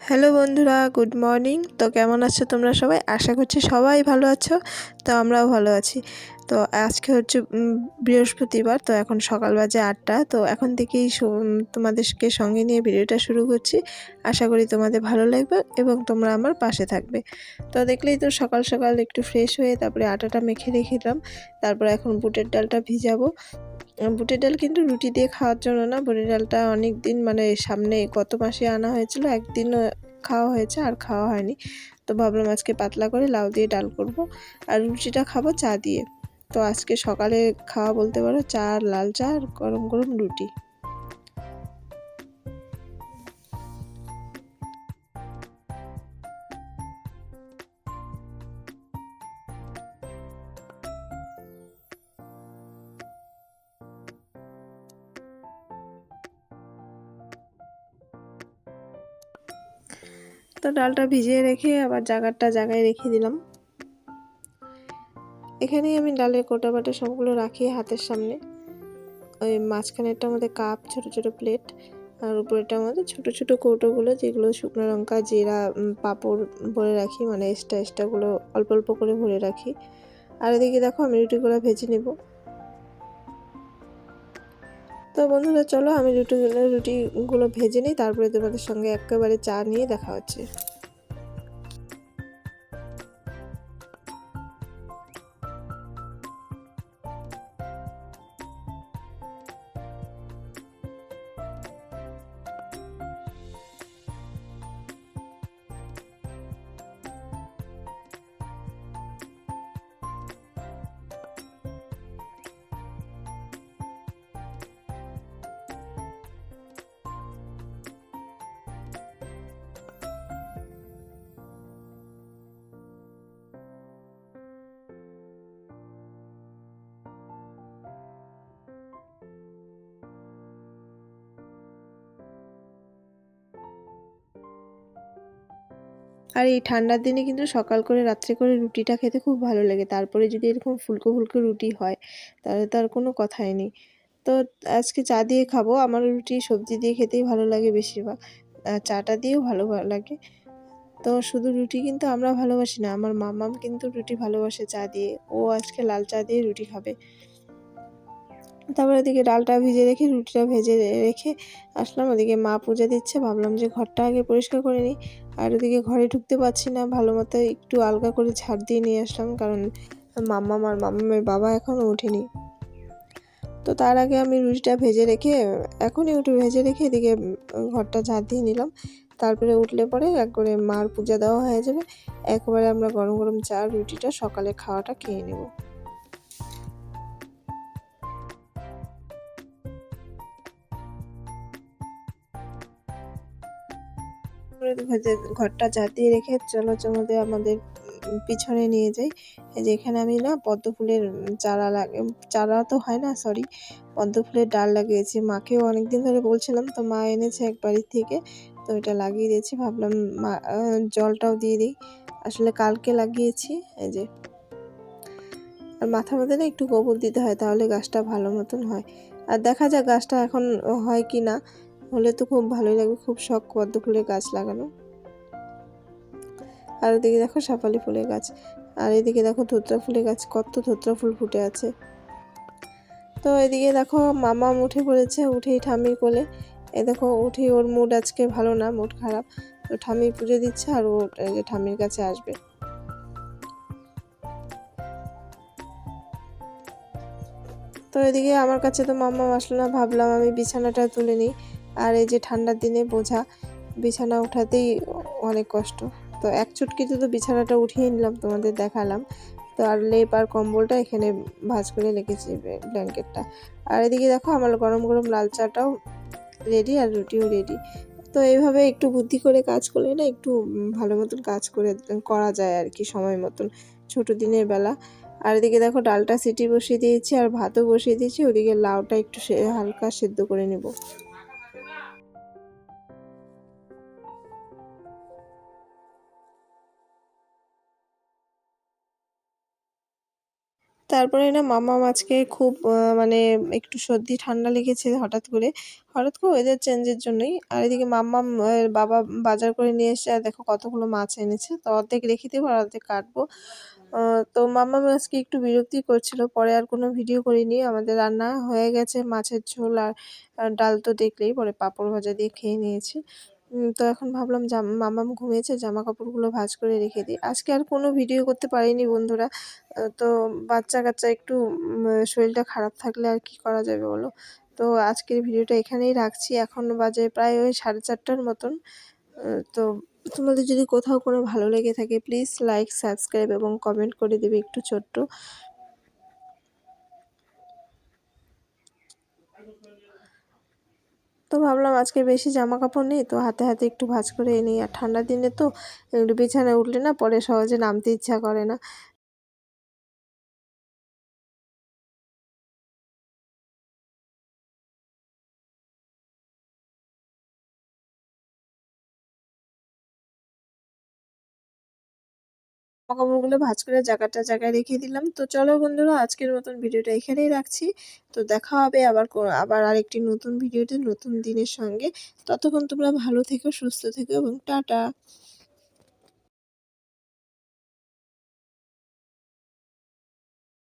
Hello বন্ধুরা, good morning. তো কেমন আছো তোমরা সবাই? আশা করছি সবাই ভালো আছো। তো আমরাও ভালো আছি। তো আজকে হচ্ছে বৃহস্পতিবার, তো এখন সকাল বাজে আটটা। তো এখন থেকেই তোমাদেরকে সঙ্গে নিয়ে ভিডিওটা শুরু করছি। আশা করি তোমাদের ভালো লাগবে এবং তোমরা আমার পাশে থাকবে। তো দেখলেই তো সকাল সকাল একটু ফ্রেশ হয়ে তারপরে আটাটা মেখে রেখে দিলাম। তারপরে এখন বুটের ডালটা ভিজাবো। বুটের ডাল কিন্তু রুটি দিয়ে খাওয়ার জন্য না। বুটের ডালটা অনেক দিন মানে সামনে কত মাসে আনা হয়েছিল, একদিনও খাওয়া হয়েছে আর খাওয়া হয়নি। তো ভাবলাম আজকে পাতলা করে লাউ দিয়ে ডাল করব আর রুটিটা খাব চা দিয়ে। তো আজকে সকালে খাওয়া বলতে পারো চা আর লাল চা আর গরম গরম রুটি। তো ডালটা ভিজিয়ে রেখে আবার জাগারটা জাগায় রেখে দিলাম। এখানেই আমি ডালের কোটা বাটা সবগুলো রাখি হাতের সামনে। ওই মাঝখানেরটা আমাদের কাপ, ছোট ছোট প্লেট আর উপরেরটা আমাদের ছোট ছোট কৌটোগুলো যেগুলো শুকনো লঙ্কা, জিরা পাঁপড় ভরে রাখি মানে এক্সট্রা এক্সট্রাগুলো অল্প অল্প করে ভরে রাখি। আর এদিকে দেখো আমি রুটিগুলো ভেজে নেব। তো বন্ধুরা, চলো আমি রুটিগুলো রুটিগুলো ভেজে নিই, তারপরে তোমাদের সঙ্গে একেবারে চা নিয়ে দেখা হচ্ছে। আর এই ঠান্ডার দিনে কিন্তু সকাল করে রাত্রে করে রুটিটা খেতে খুব ভালো লাগে। তারপরে যদি এরকম ফুলকো ফুলকো রুটি হয়, তাহলে তার কোনো কথাই নেই। তো আজকে চা দিয়ে খাব আমার রুটি, সবজি দিয়ে খেতেই ভালো লাগে বেশিরভাগ। আর চাটা দিয়েও ভালো লাগে। তো শুধু রুটি কিন্তু আমরা ভালোবাসি না, আমার মামাম কিন্তু রুটি ভালোবাসে চা দিয়ে। ও আজকে লাল চা দিয়ে রুটি খাবে। তারপর এদিকে ডালটা ভিজে রেখে, রুটিটা ভেজে রেখে আসলাম। ওদিকে মা পূজা দিচ্ছে, ভাবলাম যে ঘরটা আগে পরিষ্কার করে নিই। আর ওদিকে ঘরে ঢুকতে পারছি না, ভালো মতো একটু আলগা করে ঝাড় দিয়ে নিয়ে আসলাম, কারণ মাম্মাম আর মাম্মামের বাবা এখনও ওঠেনি। তো তার আগে আমি রুটিটা ভেজে রেখে, এখনই একটু ভেজে রেখে এদিকে ঘরটা ঝাড় দিয়ে নিলাম। তারপরে উঠলে পরে এক করে মার পূজা দেওয়া হয়ে যাবে, একবারে আমরা গরম গরম চা, রুটিটা সকালে খাওয়াটা খেয়ে নেব। ঘরটা ঝাঁটিয়ে রেখে চলো চমোদে আমাদের পিছনে নিয়ে যাই। এই যে এখানে আমি না পদ্ম ফুলের চারা লাগে, চারা তো হয় না সরি পদ্ম ফুলের ডাল লাগিয়েছি। মাকেও অনেকদিন ধরে বলছিলাম, তো মা এনেছে এক বাড়ির থেকে, তো এটা লাগিয়ে দিয়েছি। ভাবলাম মা জলটাও দিয়ে দিই। আসলে কালকে লাগিয়েছি, এই যে। আর মাথার মধ্যে না একটু গোবর দিতে হয়, তাহলে গাছটা ভালো মতন হয়। আর দেখা যাক গাছটা এখন হয় কি না হলে তো খুব ভালোই লাগবে, খুব শখ পদ্ম ফুলের গাছ লাগানো। আর ওদিকে দেখো শাপালি ফুলের গাছ, আর এদিকে দেখো ধোত্রা ফুলের গাছ, কত ধোত্রা ফুল ফুটে আছে। তো এদিকে দেখো মামা উঠে পড়েছে, উঠেই ঠামির কোলে। এ দেখো উঠে ওর মুড আজকে ভালো না, মুড খারাপ। তো ঠামি পুজো দিচ্ছে আর ও ঠামির কাছে আসবে। তো এদিকে আমার কাছে তো মাম্মা আসলো না, ভাবলাম আমি বিছানাটা তুলে নিই। আর এই যে ঠান্ডার দিনে বোঝা, বিছানা উঠাতেই অনেক কষ্ট। তো এক চুটকিতে তো বিছানাটা উঠিয়ে নিলাম, তোমাদের দেখালাম। তো আর লেপ আর কম্বলটা এখানে ভাঁজ করে রেখেছি ব্ল্যাঙ্কেটটা। আর এদিকে দেখো আমার গরম গরম লাল চাটাও রেডি আর রুটিও রেডি। তো এইভাবে একটু বুদ্ধি করে কাজ করলে না একটু ভালো মতন কাজ করে করা যায় আর কি সময় মতন, ছোট দিনের বেলা। আর এদিকে দেখো ডালটা সিটি বসিয়ে দিয়েছি আর ভাতও বসিয়ে দিয়েছি, ওদিকে লাউটা একটু হালকা সেদ্ধ করে নেব। তারপরে না মাম্মাম আজকে খুব মানে একটু সর্দি, ঠান্ডা লেগেছে হঠাৎ করে। হঠাৎ করে ওয়েদার চেঞ্জের জন্যই। আর এদিকে মাম্মা বাবা বাজার করে নিয়ে এসে, আর দেখো কতগুলো মাছ এনেছে। তো অর্ধেক রেখে দেবো আর অর্ধেক কাটবো। তো মাম্মা আজকে একটু বিরক্তি করছিল। পরে আর কোনো ভিডিও করিনি। আমাদের রান্না হয়ে গেছে মাছের ঝোল আর ডাল তো দেখলেই, পরে পাঁপড় ভাজা দিয়ে খেয়ে নিয়েছি। তো এখন ভাবলাম জাম, মামাম ঘুমিয়েছে জামা কাপড়গুলো ভাজ করে রেখে দিই। আজকে আর কোনো ভিডিও করতে পারিনি বন্ধুরা। তো বাচ্চা কাচ্চা একটু শরীরটা খারাপ থাকলে আর কি করা যাবে বলো? তো আজকের ভিডিওটা এখানেই রাখছি। এখন বাজে প্রায় ওই সাড়ে চারটার মতন। তো তোমাদের যদি কোথাও কোনো ভালো লেগে থাকে প্লিজ লাইক সাবস্ক্রাইব এবং কমেন্ট করে দেবে একটু ছোট্ট। তো ভাবলাম আজকে বেশি জামা কাপড় নেই, তো হাতে হাতে একটু ভাজ করে নিই। আর ঠান্ডা দিনে তো, একটু বিছানায় উঠলে না পরে সহজে নামতে ইচ্ছা করে না। কাপড়গুলো ভাজ করে জায়গাটা জায়গায় রেখে দিলাম। তো চলো বন্ধুরা, আজকের মতন ভিডিওটা এখানেই রাখছি। তো দেখা হবে আবার আবার আরেকটি নতুন ভিডিওতে নতুন দিনের সঙ্গে। ততক্ষণ তোমরা ভালো থেকো, সুস্থ থেকো এবং টাটা।